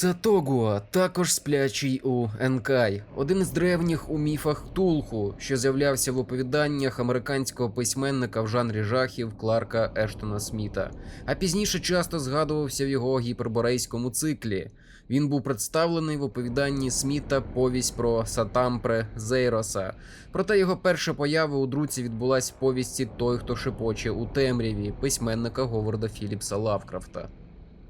Це Тогуа, також сплячий у Енкай, один із древніх у міфах Тулху, що з'являвся в оповіданнях американського письменника в жанрі жахів Кларка Ештона Сміта, а пізніше часто згадувався в його гіперборейському циклі. Він був представлений в оповіданні Сміта повість про Сатампре Зейроса. Проте його перша поява у друці відбулась в повісті Той, хто шепоче у темряві письменника Говарда Філіпса Лавкрафта.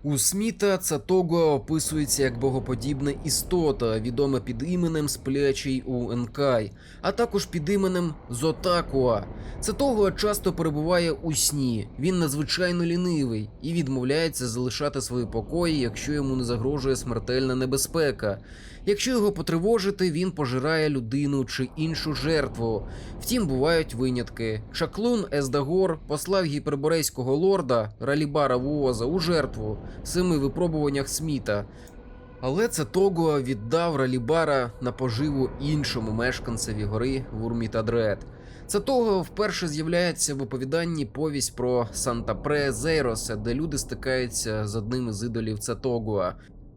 У Сміта Цатогуа описується як богоподібна істота, відома під іменем Сплячий у Енкай, а також під іменем Зотакуа. Цатогуа часто перебуває у сні. Він надзвичайно лінивий і відмовляється залишати свої покої, якщо йому не загрожує смертельна небезпека. Якщо його потривожити, він пожирає людину чи іншу жертву. Втім, бувають винятки. Шаклун Ездагор послав гіперборейського лорда Ралібара Вуоза у жертву семи випробуваннях Сміта. Але це Того віддав Ралібара на поживу іншому мешканцеві гори Вурмітадред. Це того вперше з'являється в оповіданні повість про Санта-Пре Зейроса, де люди стикаються з одним із ідолів Цетогуа.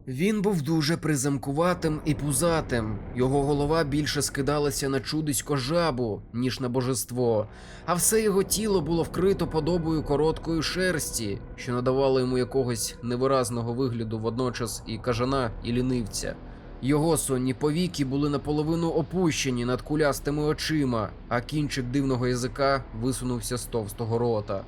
Він був дуже приземкуватим і пузатим. Його голова більше скидалася на чудисько жабу, ніж на божество, а все його тіло було вкрито подобою короткої шерсті, що надавало йому якогось невиразного вигляду водночас і кажана, і лінивця. Його сонні повіки були наполовину опущені над кулястими очима, а кінчик дивного язика висунувся з товстого рота.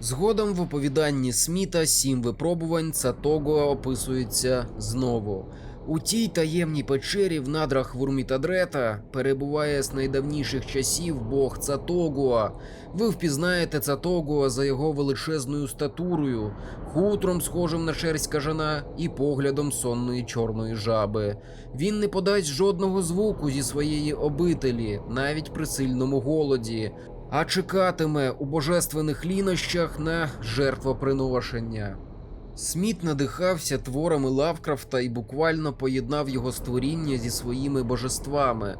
Згодом в оповіданні Сміта сім випробувань Цатогуа описується знову. У тій таємній печері в надрах Вурмітадрета перебуває з найдавніших часів бог Цатогуа. Ви впізнаєте Цатогуа за його величезною статурою, хутром, схожим на шерсть кажана, і поглядом сонної чорної жаби. Він не подасть жодного звуку зі своєї обителі, навіть при сильному голоді а чекатиме у божественних лінощах на жертвоприношення. Сміт надихався творами Лавкрафта і буквально поєднав його створіння зі своїми божествами.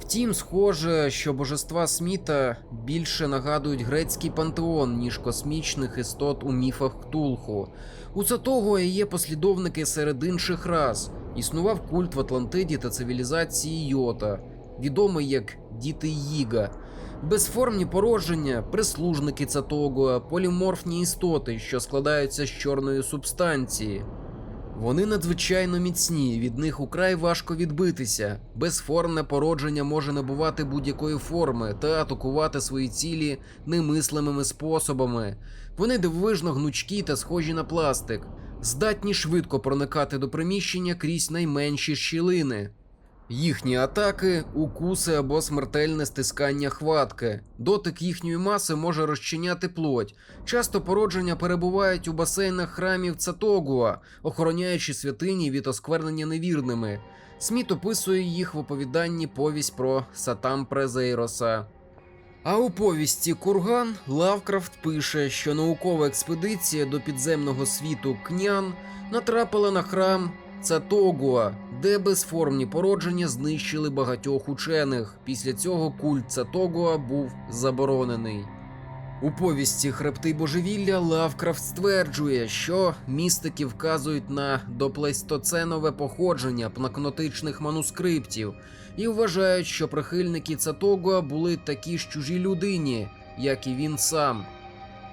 Втім, схоже, що божества Сміта більше нагадують грецький пантеон, ніж космічних істот у міфах Ктулху. У Цатого є послідовники серед інших рас. Існував культ в Атлантиді та цивілізації Йота, відомий як Діти Їга. Безформні породження, прислужники Цатогуа, поліморфні істоти, що складаються з чорної субстанції. Вони надзвичайно міцні, від них украй важко відбитися. Безформне породження може набувати будь-якої форми та атакувати свої цілі немислимими способами. Вони дивовижно гнучкі та схожі на пластик, здатні швидко проникати до приміщення крізь найменші щілини. Їхні атаки, укуси або смертельне стискання хватки. Дотик їхньої маси може розчиняти плоть. Часто породження перебувають у басейнах храмів Цатогуа, охороняючи святині від осквернення невірними. Сміт описує їх в оповіданні повість про Сатам Презейроса. А у повісті Курган Лавкрафт пише, що наукова експедиція до підземного світу Княн натрапила на храм Цатогуа, де безформні породження знищили багатьох учених. Після цього культ Цатогуа був заборонений. У повісті Хребти божевілля Лавкрафт стверджує, що містики вказують на доплейстоценове походження плакнотичних манускриптів і вважають, що прихильники Цатогуа були такі ж чужі людині, як і він сам.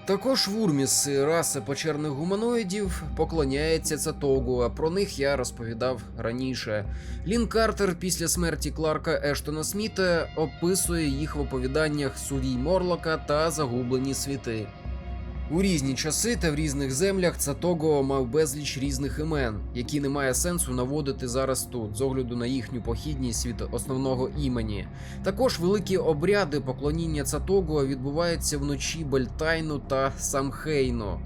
Також вурміси, раса почерних гуманоїдів, поклоняється Цатогуа. Про них я розповідав раніше. Лін Картер після смерті Кларка Ештона Сміта описує їх в оповіданнях Сувій Морлока та Загублені світи. У різні часи та в різних землях Цатогуа мав безліч різних імен, які не має сенсу наводити зараз тут, з огляду на їхню похідність від основного імені. Також великі обряди поклоніння Цатогуа відбуваються вночі Бельтайну та Самхейну.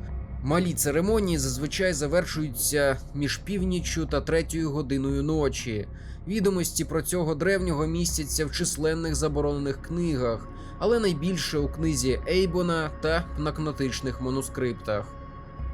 Малі церемонії зазвичай завершуються між північчю та третьою годиною ночі. Відомості про цього древнього містяться в численних заборонених книгах, але найбільше у книзі Ейбона та пнакнотичних манускриптах.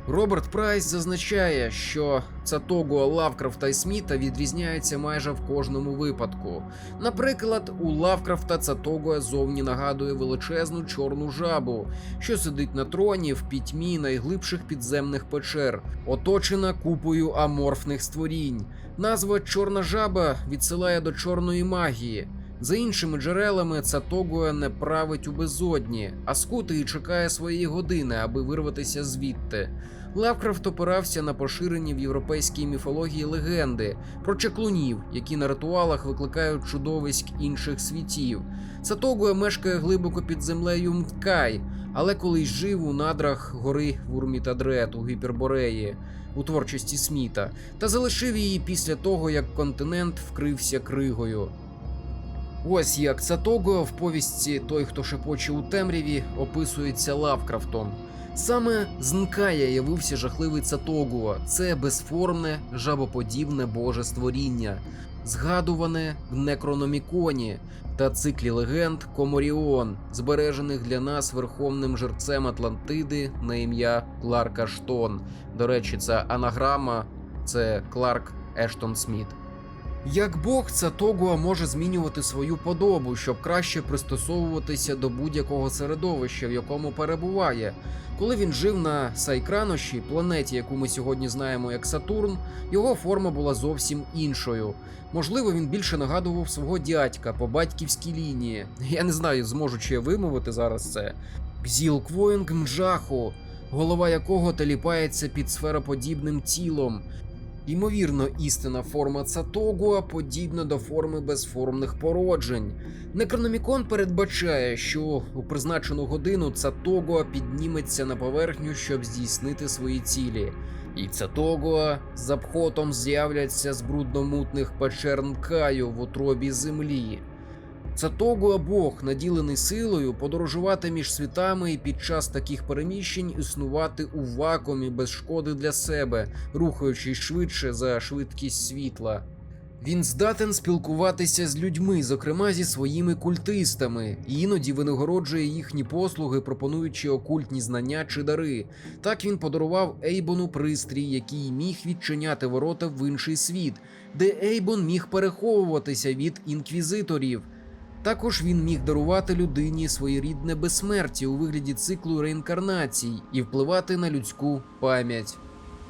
Роберт Прайс зазначає, що Цатогуа Лавкрафта і Сміта відрізняються майже в кожному випадку. Наприклад, у Лавкрафта Цатогуа зовні нагадує величезну чорну жабу, що сидить на троні в пітьмі найглибших підземних печер, оточена купою аморфних створінь. Назва Чорна жаба відсилає до чорної магії. За іншими джерелами, Цатогуа не править у безодні, а скутий чекає своєї години, аби вирватися звідти. Лавкрафт опирався на поширені в європейській міфології легенди про чаклунів, які на ритуалах викликають чудовиськ інших світів. Цатогуа мешкає глибоко під землею Мкай, але колись жив у надрах гори Вурмітадрет у Гіпербореї у творчості Сміта та залишив її після того, як континент вкрився кригою. Ось як Цатогуа в повісті Той, хто шепоче у темряві, описується Лавкрафтом. Саме з Нкая явився жахливий Цатогуа. Це безформне, жабоподібне боже створіння, згадуване в Некрономіконі та циклі легенд Коморіон, збережених для нас верховним жерцем Атлантиди на ім'я Кларка Штон. До речі, ця анаграма це Кларк Ештон Сміт. Як Бог, Цатогуа може змінювати свою подобу, щоб краще пристосовуватися до будь-якого середовища, в якому перебуває. Коли він жив на Сайкраноші, планеті, яку ми сьогодні знаємо як Сатурн, його форма була зовсім іншою. Можливо, він більше нагадував свого дядька по батьківській лінії. Я не знаю, зможу чи я вимовити зараз це. Гзілквоїнг Мджаху, голова якого теліпається під сфероподібним тілом. Ймовірно, істинна форма Цатогуа подібна до форми безформних породжень. Некрономікон передбачає, що у призначену годину Цатогуа підніметься на поверхню, щоб здійснити свої цілі. І Цатогуа з обхотом з'являться з брудномутних печер Нкаю в утробі землі. Цатогуа Бог, наділений силою, подорожувати між світами і під час таких переміщень існувати у вакуумі без шкоди для себе, рухаючись швидше за швидкість світла. Він здатен спілкуватися з людьми, зокрема зі своїми культистами, і іноді винагороджує їхні послуги, пропонуючи окультні знання чи дари. Так він подарував Ейбону пристрій, який міг відчиняти ворота в інший світ, де Ейбон міг переховуватися від інквізиторів. Також він міг дарувати людині своєрідне безсмертя у вигляді циклу реінкарнацій і впливати на людську пам'ять.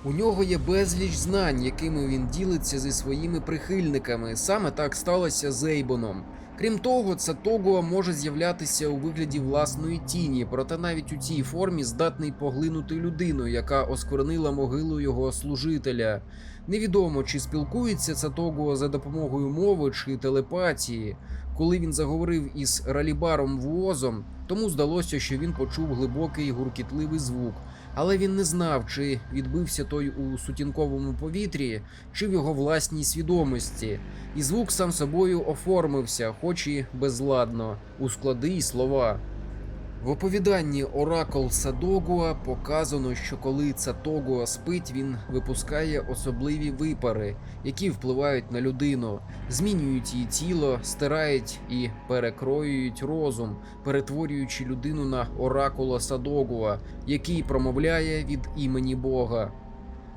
У нього є безліч знань, якими він ділиться зі своїми прихильниками. Саме так сталося з Ейбоном. Крім того, Цатогуа може з'являтися у вигляді власної тіні, проте навіть у цій формі здатний поглинути людину, яка осквернила могилу його служителя. Невідомо, чи спілкується Цатогуа за допомогою мови чи телепатії. Коли він заговорив із Ралібаром Вуозом, тому здалося, що він почув глибокий гуркітливий звук, але він не знав, чи відбився той у сутінковому повітрі, чи в його власній свідомості. І звук сам собою оформився, хоч і безладно, у склади й слова. В оповіданні Оракул Садогуа показано, що коли Цатогуа спить, він випускає особливі випари, які впливають на людину, змінюють її тіло, стирають і перекроюють розум, перетворюючи людину на оракула Садогуа, який промовляє від імені Бога.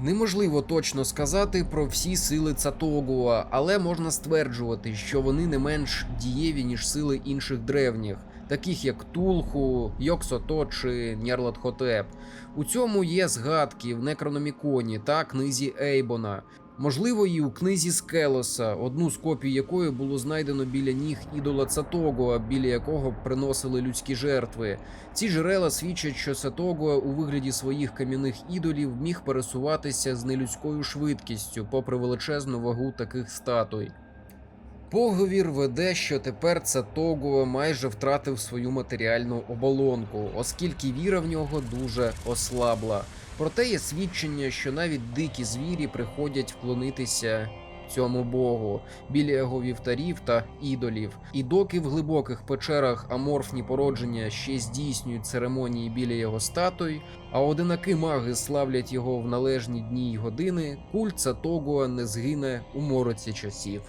Неможливо точно сказати про всі сили Цатогуа, але можна стверджувати, що вони не менш дієві, ніж сили інших древніх, таких як Тулху, Йоксото чи Нєрлатхотеп. У цьому є згадки в Некрономіконі та книзі Ейбона. Можливо, і у книзі Скелоса, одну з копій якої було знайдено біля ніг ідола Цатогуа, біля якого приносили людські жертви. Ці джерела свідчать, що Цатогуа у вигляді своїх кам'яних ідолів міг пересуватися з нелюдською швидкістю, попри величезну вагу таких статуй. Поговір веде, що тепер Цатогуа майже втратив свою матеріальну оболонку, оскільки віра в нього дуже ослабла. Проте є свідчення, що навіть дикі звірі приходять вклонитися цьому богу біля його вівтарів та ідолів. І доки в глибоких печерах аморфні породження ще здійснюють церемонії біля його статуй, а одинаки маги славлять його в належні дні й години, культ Цатогуа не згине у мороці часів.